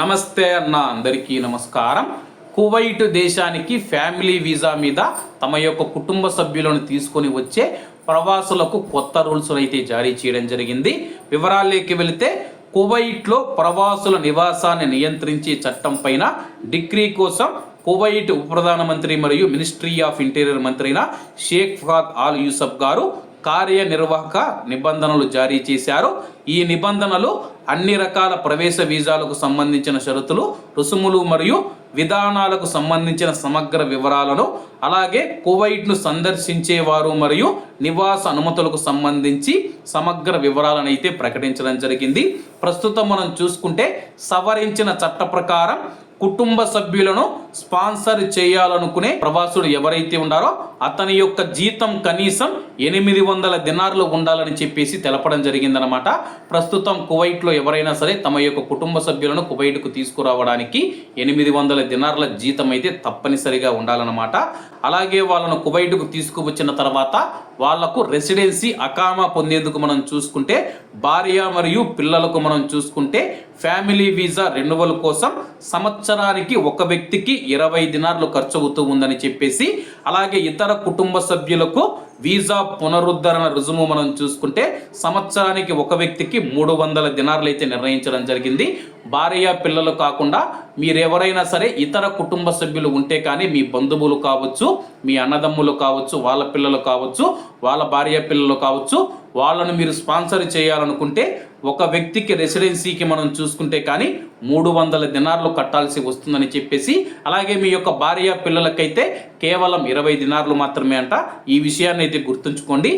నమస్తే అన్న అందరికీ నమస్కారం. కువైట్ దేశానికి ఫ్యామిలీ వీసా మీద తమ యొక్క కుటుంబ సభ్యులను తీసుకొని వచ్చే ప్రవాసులకు కొత్త రూల్స్ను అయితే జారీ చేయడం జరిగింది. వివరాల్లోకి వెళితే కువైట్లో ప్రవాసుల నివాసాన్ని నియంత్రించే చట్టం పైన డిగ్రీ కోసం కువైట్ ఉప ప్రధానమంత్రి మరియు మినిస్ట్రీ ఆఫ్ ఇంటీరియర్ మంత్రి అయిన షేక్ ఫాద్ ఆల్ యూసఫ్ గారు కార్యనిర్వాహక నిబంధనలు జారీ చేశారు. ఈ నిబంధనలు అన్ని రకాల ప్రవేశ వీసాలకు సంబంధించిన షరతులు రుసుములు మరియు విధానాలకు సంబంధించిన సమగ్ర వివరాలను అలాగే కువైట్ను సందర్శించేవారు మరియు నివాస అనుమతులకు సంబంధించి సమగ్ర వివరాలను అయితే ప్రకటించడం జరిగింది. ప్రస్తుతం మనం చూసుకుంటే సవరించిన చట్ట ప్రకారం కుటుంబ సభ్యులను స్పాన్సర్ చేయాలనుకునే ప్రవాసుడు ఎవరైతే ఉండారో అతని యొక్క జీతం కనీసం ఎనిమిది వందల దినార్లు ఉండాలని చెప్పేసి తెలపడం జరిగిందనమాట ప్రస్తుతం కువైట్లో ఎవరైనా సరే తమ యొక్క కుటుంబ సభ్యులను కువైట్కు తీసుకురావడానికి ఎనిమిది వందల దినార్ల జీతం అయితే తప్పనిసరిగా ఉండాలన్నమాట. అలాగే వాళ్ళను కువైట్కు తీసుకువచ్చిన తర్వాత వాళ్ళకు రెసిడెన్సీ అకామా పొందేందుకు మనం చూసుకుంటే భార్య మరియు పిల్లలకు మనం చూసుకుంటే ఫ్యామిలీ వీసా రెన్యువల్ కోసం సంవత్సరానికి ఒక వ్యక్తికి ఇరవై దినార్లు ఖర్చు అవుతూ ఉందని చెప్పేసి అలాగే ఇతర కుటుంబ సభ్యులకు వీసా పునరుద్ధరణ రుజుము మనం చూసుకుంటే సంవత్సరానికి ఒక వ్యక్తికి మూడు వందల దినార్లు అయితే నిర్ణయించడం జరిగింది. భార్య పిల్లలు కాకుండా మీరెవరైనా సరే ఇతర కుటుంబ సభ్యులు ఉంటే కానీ మీ బంధువులు కావచ్చు మీ అన్నదమ్ములు కావచ్చు వాళ్ళ పిల్లలు కావచ్చు వాళ్ళ భార్య పిల్లలు కావచ్చు వాళ్ళను మీరు స్పాన్సర్ చేయాలనుకుంటే ఒక వ్యక్తికి రెసిడెన్సీకి మనం చూసుకుంటే కానీ మూడు వందల దినార్లు కట్టాల్సి వస్తుందని చెప్పేసి అలాగే మీ యొక్క భార్య పిల్లలకైతే కేవలం ఇరవై దినార్లు మాత్రమే అంట. ఈ విషయాన్ని అయితే గుర్తుంచుకోండి.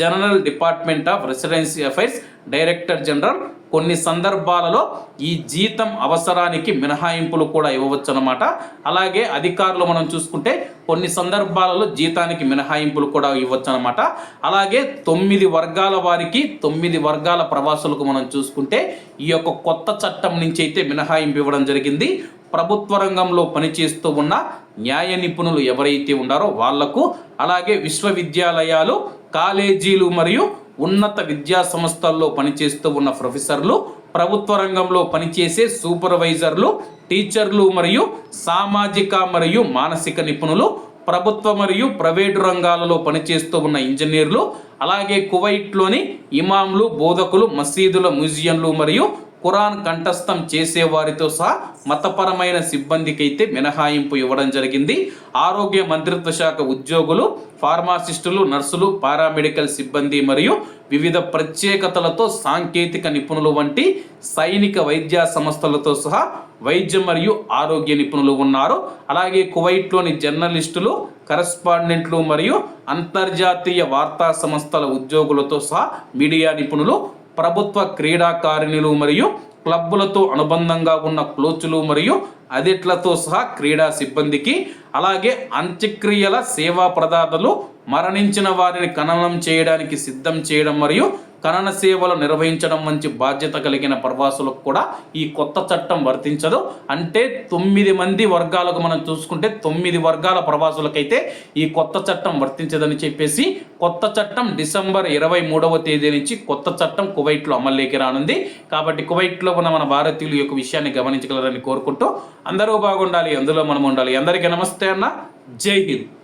General department of residency affairs director general కొన్ని సందర్భాలలో ఈ జీతం అవసరానికి మినహాయింపులు కూడా ఇవ్వవచ్చు అనమాట అలాగే అధికారులు మనం చూసుకుంటే కొన్ని సందర్భాలలో జీతానికి మినహాయింపులు కూడా ఇవ్వచ్చు అనమాట అలాగే తొమ్మిది వర్గాల వారికి తొమ్మిది వర్గాల ప్రవాసులకు మనం చూసుకుంటే ఈ యొక్క కొత్త చట్టం నుంచి అయితే మినహాయింపు ఇవ్వడం జరిగింది. ప్రభుత్వ రంగంలో పనిచేస్తూ ఉన్న న్యాయ నిపుణులు ఎవరైతే ఉన్నారో వాళ్ళకు అలాగే విశ్వవిద్యాలయాలు కాలేజీలు మరియు ఉన్నత విద్యా సంస్థల్లో పనిచేస్తూ ఉన్న ప్రొఫెసర్లు ప్రభుత్వ రంగంలో పనిచేసే సూపర్వైజర్లు టీచర్లు మరియు సామాజిక మరియు మానసిక నిపుణులు ప్రభుత్వ మరియు ప్రైవేటు రంగాలలో పనిచేస్తూ ఉన్న ఇంజనీర్లు అలాగే కువైట్లోని ఇమాంలు బోధకులు మసీదుల మ్యూజియంలు మరియు ఖురాన్ కంఠస్థం చేసేవారితో సహా మతపరమైన సిబ్బందికైతే మినహాయింపు ఇవ్వడం జరిగింది. ఆరోగ్య మంత్రిత్వ శాఖ ఉద్యోగులు ఫార్మాసిస్టులు నర్సులు పారామెడికల్ సిబ్బంది మరియు వివిధ ప్రత్యేకతలతో సాంకేతిక నిపుణులు వంటి సైనిక వైద్య సంస్థలతో సహా వైద్య మరియు ఆరోగ్య నిపుణులు ఉన్నారు. అలాగే కువైట్లోని జర్నలిస్టులు కరస్పాండెంట్లు మరియు అంతర్జాతీయ వార్తా సంస్థల ఉద్యోగులతో సహా మీడియా నిపుణులు ప్రభుత్వ క్రీడాకారిణులు మరియు క్లబ్బులతో అనుబంధంగా ఉన్న క్లోచ్లు మరియు అదిట్లతో సహా క్రీడా సిబ్బందికి అలాగే అంత్యక్రియల సేవా ప్రదాతలు మరణించిన వారిని ఖననం చేయడానికి సిద్ధం చేయడం మరియు ఖనన సేవలు నిర్వహించడం వంటి బాధ్యత కలిగిన ప్రవాసులకు కూడా ఈ కొత్త చట్టం వర్తించదు. అంటే తొమ్మిది మంది వర్గాలకు మనం చూసుకుంటే తొమ్మిది వర్గాల ప్రవాసులకైతే ఈ కొత్త చట్టం వర్తించదని చెప్పేసి కొత్త చట్టం డిసెంబర్ ఇరవై మూడవ తేదీ నుంచి కొత్త చట్టం కువైట్లో అమల్లోకి రానుంది. కాబట్టి కువైట్లో ఉన్న మన భారతీయులు యొక్క విషయాన్ని గమనించగలరని కోరుకుంటూ అందరూ బాగుండాలి అందులో మనం ఉండాలి. అందరికీ నమస్తే అన్న. జై హింద్.